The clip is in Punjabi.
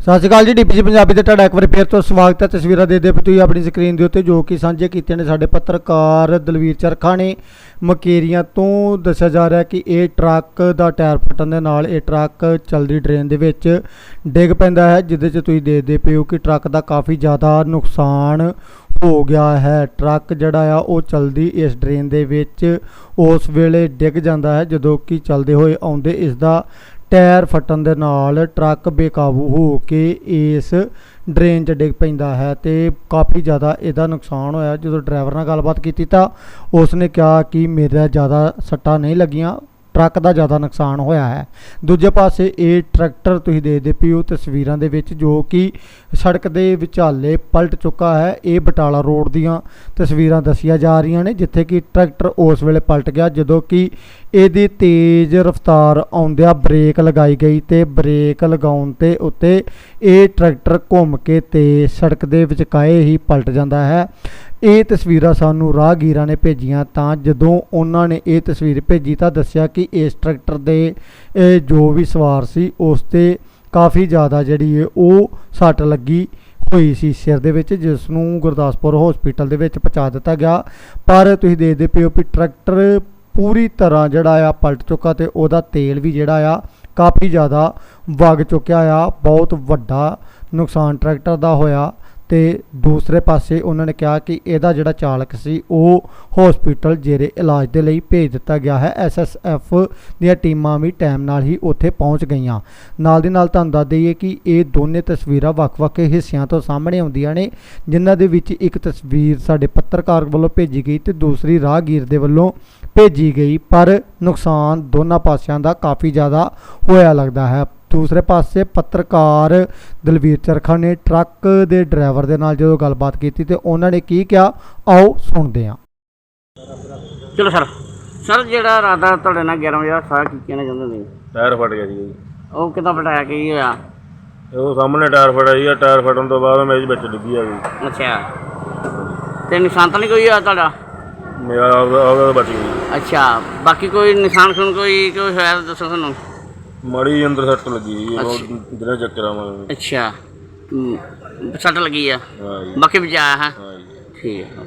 ਸਤਿ ਸ਼੍ਰੀ ਅਕਾਲ ਜੀ ਡੀਪੀਜੀ ਪੰਜਾਬੀ ਤੇ ਤੁਹਾਡਾ ਇੱਕ ਵਾਰ ਫੇਰ ਤੋਂ ਸਵਾਗਤ ਹੈ। ਤਸਵੀਰਾਂ ਦੇ ਦੇ ਤੁਸੀਂ ਆਪਣੀ ਸਕਰੀਨ ਦੇ ਉੱਤੇ ਜੋ ਕਿ ਸਾਂਝੇ ਕੀਤੇ ਨੇ ਸਾਡੇ ਪੱਤਰਕਾਰ ਦਲਵੀਰ ਚਰਖਾ ਨੇ ਮਕੇਰੀਆਂ ਤੋਂ ਦੱਸਿਆ ਜਾ ਰਿਹਾ ਕਿ ਇਹ ਟਰੱਕ ਦਾ ਟਾਇਰ ਫਟਣ ਦੇ ਨਾਲ ਇਹ ਟਰੱਕ ਚਲਦੀ ਡਰੇਨ ਦੇ ਵਿੱਚ ਡਿੱਗ ਪੈਂਦਾ ਹੈ, ਜਿਹਦੇ 'ਚ ਤੁਸੀਂ ਦੇਖਦੇ ਪਏ ਹੋ ਕਿ ਟਰੱਕ ਦਾ ਕਾਫੀ ਜ਼ਿਆਦਾ ਨੁਕਸਾਨ ਹੋ ਗਿਆ ਹੈ। ਟਰੱਕ ਜਿਹੜਾ ਆ, ਉਹ ਚਲਦੀ ਇਸ ਡਰੇਨ ਦੇ ਵਿੱਚ ਉਸ ਵੇਲੇ ਡਿੱਗ ਜਾਂਦਾ ਹੈ, ਜਦੋਂ ਕਿ ਚਲਦੇ ਹੋਏ ਆਉਂਦੇ ਇਸ ਦਾ ਟਾਇਰ ਫਟਣ ਦੇ ਨਾਲ ਟਰੱਕ ਬੇਕਾਬੂ ਹੋ ਕੇ ਇਸ ਡਰੇਨ 'ਚ ਡਿੱਗ ਪੈਂਦਾ ਹੈ ਤੇ ਕਾਫੀ ਜ਼ਿਆਦਾ ਇਹਦਾ ਨੁਕਸਾਨ ਹੋਇਆ। ਜਦੋਂ ਡਰਾਈਵਰ ਨਾਲ ਗੱਲਬਾਤ ਕੀਤੀ ਤਾਂ ਉਸਨੇ ਕਿਹਾ ਕਿ ਮੇਰਾ ਜ਼ਿਆਦਾ ਸੱਟਾਂ ਨਹੀਂ ਲੱਗੀਆਂ। ਟਰੱਕ ਦਾ ਜ਼ਿਆਦਾ ਨੁਕਸਾਨ ਹੋਇਆ ਹੈ। ਦੂਜੇ ਪਾਸੇ ਇਹ ਟਰੈਕਟਰ ਤੁਸੀਂ ਦੇਖਦੇ ਪਿਓ ਤਸਵੀਰਾਂ ਦੇ ਵਿੱਚ ਜੋ ਕਿ ਸੜਕ ਦੇ ਵਿਚਾਲੇ ਪਲਟ ਚੁੱਕਾ ਹੈ। ਇਹ ਬਟਾਲਾ ਰੋਡ ਦੀਆਂ ਤਸਵੀਰਾਂ ਦੱਸੀਆਂ ਜਾ ਰਹੀਆਂ ਨੇ, ਜਿੱਥੇ ਕਿ ਟਰੈਕਟਰ ਉਸ ਵੇਲੇ ਪਲਟ ਗਿਆ, ਜਦੋਂ ਕਿ ਇਹਦੀ ਤੇਜ਼ ਰਫ਼ਤਾਰ ਆਉਂਦਿਆਂ ਬ੍ਰੇਕ ਲਗਾਈ ਗਈ ਤੇ ਬ੍ਰੇਕ ਲਗਾਉਣ ਤੇ ਉੱਤੇ ਇਹ ਟਰੈਕਟਰ ਘੁੰਮ ਕੇ ਤੇ ਸੜਕ ਦੇ ਵਿਚਕਾਏ ਹੀ ਪਲਟ ਜਾਂਦਾ ਹੈ। ਇਹ ਤਸਵੀਰਾਂ ਸਾਨੂੰ ਰਾਹਗੀਰਾਂ ਨੇ ਭੇਜੀਆਂ ਤਾਂ ਜਦੋਂ ਉਹਨਾਂ ਨੇ ਇਹ ਤਸਵੀਰ ਭੇਜੀ ਤਾਂ ਦੱਸਿਆ ਕਿ ਇਸ ਟਰੈਕਟਰ ਦੇ ਜੋ ਵੀ ਸਵਾਰ ਸੀ ਉਸ ਤੇ ਕਾਫੀ ਜ਼ਿਆਦਾ ਜਿਹੜੀ ਹੈ ਉਹ ਸੱਟ ਲੱਗੀ ਹੋਈ ਸੀ ਸਿਰ ਦੇ ਵਿੱਚ, ਜਿਸ ਨੂੰ ਗੁਰਦਾਸਪੁਰ ਹਸਪੀਟਲ ਦੇ ਵਿੱਚ ਪਹੁੰਚਾ ਦਿੱਤਾ ਗਿਆ। ਪਰ ਤੁਸੀਂ ਦੇਖਦੇ ਪਿਓ ਕਿ ਟਰੈਕਟਰ ਪੂਰੀ ਤਰ੍ਹਾਂ ਜਿਹੜਾ ਆ ਪਲਟ ਚੁੱਕਾ ਤੇ ਉਹਦਾ ਤੇਲ ਵੀ ਜਿਹੜਾ ਆ ਕਾਫੀ ਜ਼ਿਆਦਾ ਵਗ ਚੁੱਕਿਆ ਆ। ਬਹੁਤ ਵੱਡਾ ਨੁਕਸਾਨ ਟਰੈਕਟਰ ਦਾ ਹੋਇਆ। ਤੇ ਦੂਸਰੇ ਪਾਸੇ ਉਹਨਾਂ ਨੇ ਕਿਹਾ ਕਿ ਇਹਦਾ ਜਿਹੜਾ ਚਾਲਕ ਸੀ, ਉਹ ਹਸਪੀਟਲ ਜੇਰੇ ਇਲਾਜ ਦੇ ਲਈ ਭੇਜ ਦਿੱਤਾ ਗਿਆ ਹੈ। ਐਸਐਸਐਫ ਦੀਆਂ ਟੀਮਾਂ ਵੀ ਟਾਈਮ ਨਾਲ ਹੀ ਉੱਥੇ ਪਹੁੰਚ ਗਈਆਂ। ਨਾਲ ਦੀ ਨਾਲ ਤੁਹਾਨੂੰ ਦੱਸ ਦਈਏ ਕਿ ਇਹ ਦੋਨੇ ਤਸਵੀਰਾਂ ਵੱਖ-ਵੱਖ ਹਿੱਸਿਆਂ ਤੋਂ ਸਾਹਮਣੇ ਆਉਂਦੀਆਂ ਨੇ, ਜਿਨ੍ਹਾਂ ਦੇ ਵਿੱਚ ਇੱਕ ਤਸਵੀਰ ਸਾਡੇ ਪੱਤਰਕਾਰ ਵੱਲੋਂ ਭੇਜੀ ਗਈ ਤੇ ਦੂਸਰੀ ਰਾਹਗੀਰ ਦੇ ਵੱਲੋਂ ਭੇਜੀ ਗਈ, ਪਰ ਨੁਕਸਾਨ ਦੋਨਾਂ ਪਾਸਿਆਂ ਦਾ ਕਾਫੀ ਜ਼ਿਆਦਾ ਹੋਇਆ ਲੱਗਦਾ ਹੈ। ਦੂਸਰੇ ਪਾਸੇ ਪੱਤਰਕਾਰ ਦਲਵੀਰ ਚਰਖਾ ਨੇ ਟਰੱਕ ਦੇ ਡਰਾਈਵਰ ਦੇ ਨਾਲ ਜਦੋਂ ਗੱਲਬਾਤ ਕੀਤੀ ਤੇ ਉਹਨਾਂ ਨੇ ਕੀ ਕਿਹਾ? ਆਓ ਸੁਣਦੇ ਹਾਂ। ਚਲੋ ਸਰ। ਸਰ ਜਿਹੜਾ ਰਾਦਾ ਤੁਹਾਡੇ ਨਾਲ 11 ਵਜੇ ਸਾਰਾ ਕੀ ਕਹਿਣਾ ਚਾਹੁੰਦੇ ਨੇ ਟਾਇਰ ਫਟ ਗਿਆ ਜੀ। ਉਹ ਕਿਦਾਂ ਪਟਾਇਆ ਕੀ ਹੋਇਆ? ਉਹ ਸਾਹਮਣੇ ਟਾਇਰ ਫਟਿਆ ਜੀ। ਟਾਇਰ ਫਟਣ ਤੋਂ ਬਾਅਦ ਮੇਰੀ ਵਿੱਚ ਡਿੱਗੀ ਆ ਗਈ ਅੱਛਾ। ਤੇ ਨਿਸ਼ਾਨ ਤਾਂ ਨਹੀਂ ਕੋਈ ਹੋਇਆ ਤੁਹਾਡਾ? ਮੇਰਾ ਆਪਦਾ ਬਚ ਗਈ ਅੱਛਾ। ਬਾਕੀ ਕੋਈ ਨਿਸ਼ਾਨ ਖੂਨ ਕੋਈ ਕੋਈ ਹੋਇਆ ਦੱਸੋ ਸਾਨੂੰ। ਮੜੀ ਅੰਦਰ ਸੱਟ ਲੱਗੀ ਉਹ ਜਿਹੜੇ ਚੱਕਰਾਂ ਮਾਰ ਅੱਛਾ। ਹਮ, ਸੱਟ ਲੱਗੀ ਆ। ਹਾਂ ਜੀ। ਬਾਕੀ ਬਚਾਇਆ ਹੈ। ਹਾਂ ਜੀ। ਠੀਕ ਹੈ